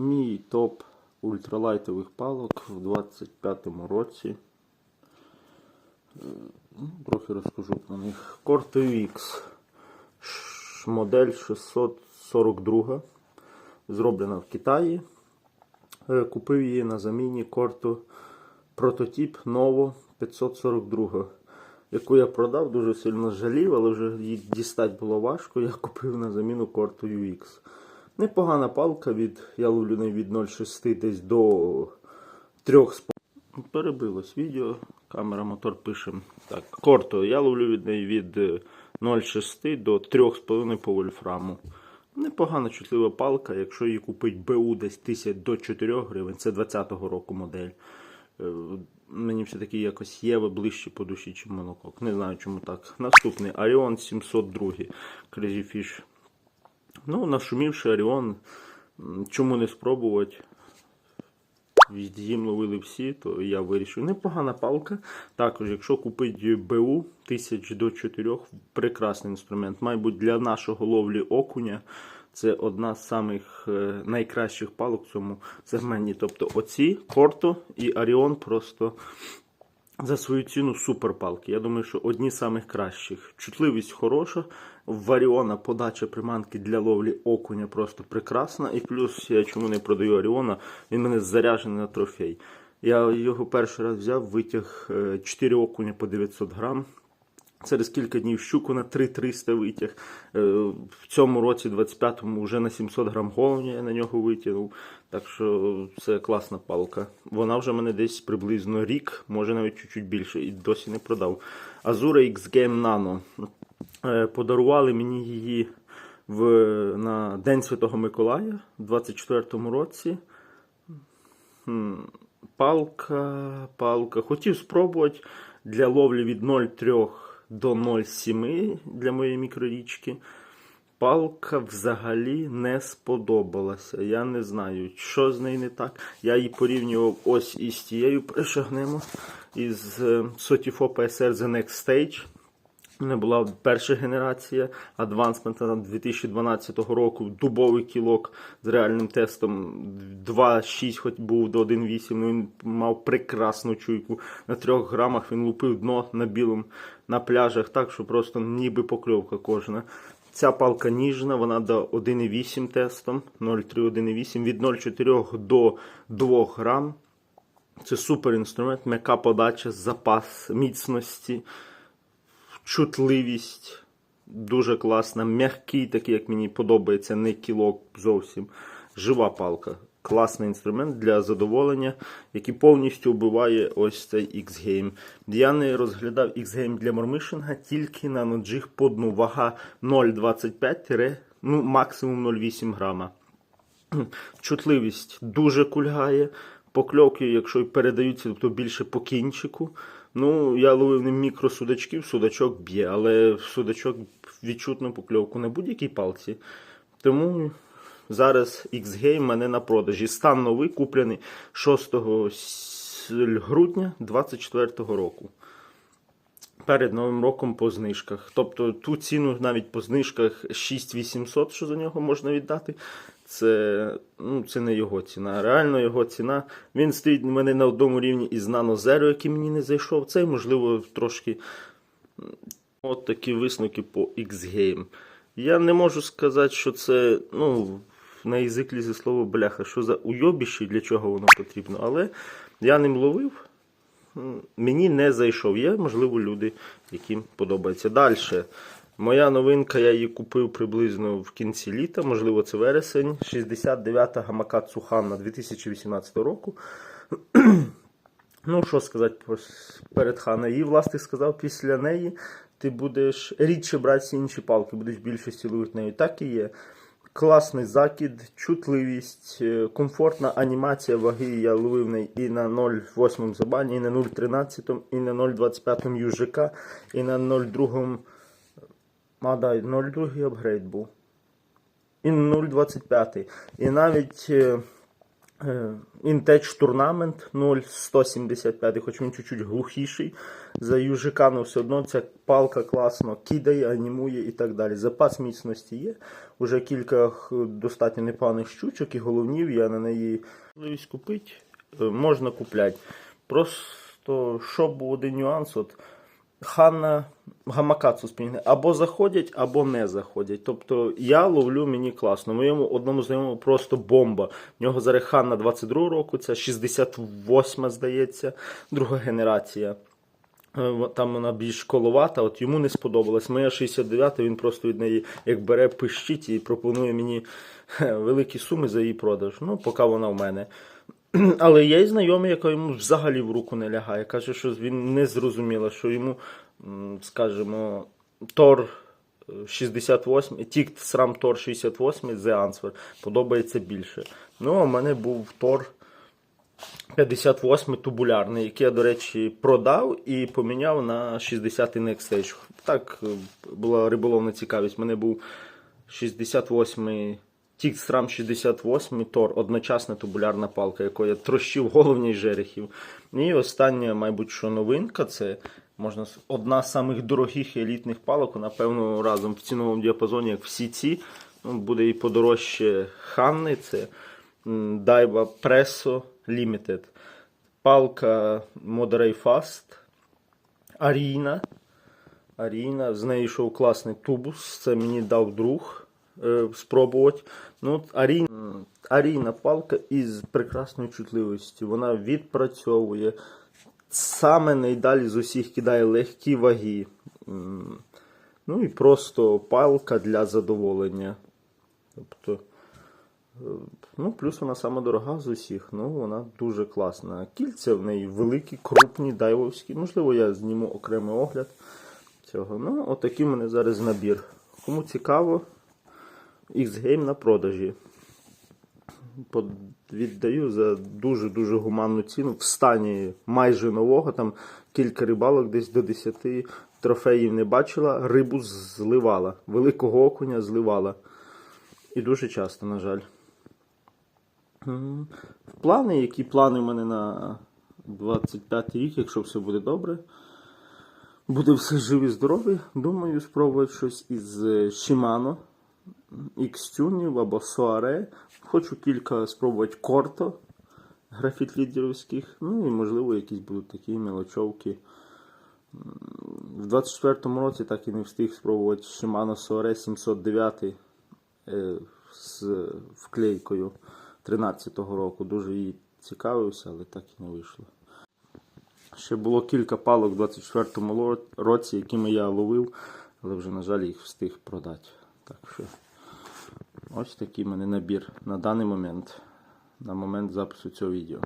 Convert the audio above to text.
Мій топ ультралайтових палок в 25-му році. Е, ну, Трохи розкажу про них. Corto X. Модель 642. Зроблена в Китаї. Е, Купив її на заміні Corto прототип Novo 542, яку я продав, дуже сильно жалів, але вже її дістати було важко. Я купив на заміну Corto UX. Непогана палка від, я ловлю неї від 0,6 десь до 3 Перебилось відео, камера мотор пише. Так, Корто, я ловлю від неї від е, 0,6 до 3,5 по вольфраму. Непогана чутлива палка, якщо її купить БУ десь 1000 до 4 гривень, це 20-го року модель. Е, Мені все-таки якось Єва ближче по душі, ніж монокок. Не знаю, чому так. Наступний Arion 702 Crazy Fish. Ну, нашумівши Оріон, чому не спробувати? Їм ловили всі, то я вирішив. Непогана палка. Також, якщо купити БУ 1000 до 4, прекрасний інструмент. Мабуть, для нашого ловлі окуня це одна з самих е, найкращих палок в цьому сегменті. Тобто оці Корто і Аріон просто за свою ціну супер палки. Я думаю, що одні з самих кращих. Чутливість хороша. Варіона подача приманки для ловлі окуня просто прекрасна. І плюс я чому не продаю Аріона, він мене заряджений на трофей. Я його перший раз взяв, витяг 4 окуня по 900 грам. Через кілька днів щуку на 3300 витяг. Е, В цьому році, 25-му, вже на 700 грам головня я на нього витягнув. Так що це класна палка. Вона вже мене десь приблизно рік, може навіть чуть-чуть більше, і досі не продав. Azura X Game Nano. Е, Подарували мені її в, на День Святого Миколая в 24-му році. Палка, палка. Хотів спробувати для ловлі від 0,3 до 0,7 для моєї мікрорічки. Палка взагалі не сподобалася. Я не знаю, що з нею не так. Я її порівнював ось із тією пришагнемо із Сотіфопа SR The Next Stage. Мене була перша генерація Advancement 2012 року, дубовий кілок з реальним тестом 2,6 хоч був до 1,8, ну він мав прекрасну чуйку. На 3 грамах він лупив дно на білому на пляжах, так що просто ніби покльовка кожна. Ця палка ніжна, вона до 1,8 тестом, 0,3-1,8, від 0,4 до 2 грам. Це супер інструмент, м'яка подача, запас міцності чутливість дуже класна, м'який, такий, як мені подобається, не кілок зовсім. Жива палка. Класний інструмент для задоволення, який повністю вбиває ось цей X-Game. Я не розглядав X-Game для мормишинга тільки на ноджих по дну. Вага 0,25 ну, максимум 0,8 грама. Чутливість дуже кульгає. Покльовки, якщо й передаються, то більше по кінчику. Ну, я ловив не мікросудачків, судачок б'є, але судачок відчутно покльовку на будь-якій палці. Тому зараз X-Game мене на продажі. Стан новий куплений 6 грудня 2024 року. Перед Новим роком по знижках. Тобто ту ціну навіть по знижках 6800, що за нього можна віддати. Це, ну, це не його ціна. Реально його ціна. Він стоїть у мене на одному рівні із Nano Zero, який мені не зайшов. Цей, можливо, трошки от такі висновки по X-Game. Я не можу сказати, що це, ну, на язик лізе слово бляха, що за уйобіще, для чого воно потрібно. Але я ним ловив. Мені не зайшов. Є, можливо, люди, яким подобається. Далі. Моя новинка, я її купив приблизно в кінці літа, можливо, це вересень. 69-та гамака Цухана 2018 року. ну, що сказати перед Хана. Її власник сказав, після неї ти будеш рідше брати інші палки, будеш більшості ловити нею. Так і є. Класний закид, чутливість, е, комфортна анімація ваги. Я ловив неї і на 0,8 забані, і на 0,13, і на 0,25 южика, і на 0,2. А, да, 0,2 апгрейд був. І на 0,25. І навіть Intech Tournament 0,175, хоч він чуть-чуть глухіший. За южика, але все одно ця палка класно кидає, анімує і так далі. Запас міцності є. Уже кілька достатньо непоганих щучок і головнів. Я на неї можливість купити. Е, Можна купляти. Просто що був один нюанс. От, Ханна гамакацу спінги або заходять, або не заходять. Тобто я ловлю мені класно. Моєму одному знайомому просто бомба. В нього зараз Ханна 22 року, це 68, здається, друга генерація. Е, Там вона більш коловата, от йому не сподобалась. Моя 69 він просто від неї як бере пищить і пропонує мені великі суми за її продаж. Ну, поки вона в мене. Але є й знайомий, який йому взагалі в руку не лягає. Каже, що він не зрозуміло, що йому, скажімо, Тор е, 68, Тікт Срам Тор 68 The Answer подобається більше. Ну, а в мене був Тор 58 тубулярний, який я, до речі, продав і поміняв на 60 Next Stage. Так е, була риболовна цікавість. У мене був 68 Тікстрам 68 Тор, одночасна тубулярна палка, якою я трощив головні жерехів. І остання, мабуть, що новинка це можна одна з самих дорогих елітних палок, напевно, разом в ціновому діапазоні, як всі ці. Ну, буде і подорожче Ханни, це Daiwa Presso Limited. Палка Moderate Fast. Аріна. Аріна. З неї йшов класний тубус. Це мені дав друг спробувати. Ну, от Аріна, Аріна палка із прекрасною чутливістю. Вона відпрацьовує. Саме найдалі з усіх кидає легкі ваги. Ну і просто палка для задоволення. Тобто, е, ну, плюс вона сама дорога з усіх, ну вона дуже класна. Кільця в неї великі, крупні, дайвовські. Можливо, я зніму окремий огляд цього. Ну, отакий в мене зараз набір. Кому цікаво, X-Game на продажі. Віддаю за дуже-дуже гуманну ціну в стані майже нового. Там кілька рибалок, десь до 10 трофеїв не бачила. Рибу зливала. Великого окуня зливала. І дуже часто, на жаль. Плани, які плани в мене на 25 рік, якщо все буде добре. Буде все живі здорові. Думаю, спробувати щось із Shimano, X-тюнів або Soare. Хочу кілька спробувати корто графіт лідерівських. Ну і можливо якісь будуть такі мелочовки. М, В 24-му році так і не встиг спробувати Shimano Soare 709 е, з вклейкою 13-го року. Дуже її цікавився, але так і не вийшло. Ще було кілька палок в 24-му році, якими я ловив, але вже, на жаль, їх встиг продати. Так що ось такий мене набір на даний момент, на момент запису цього відео.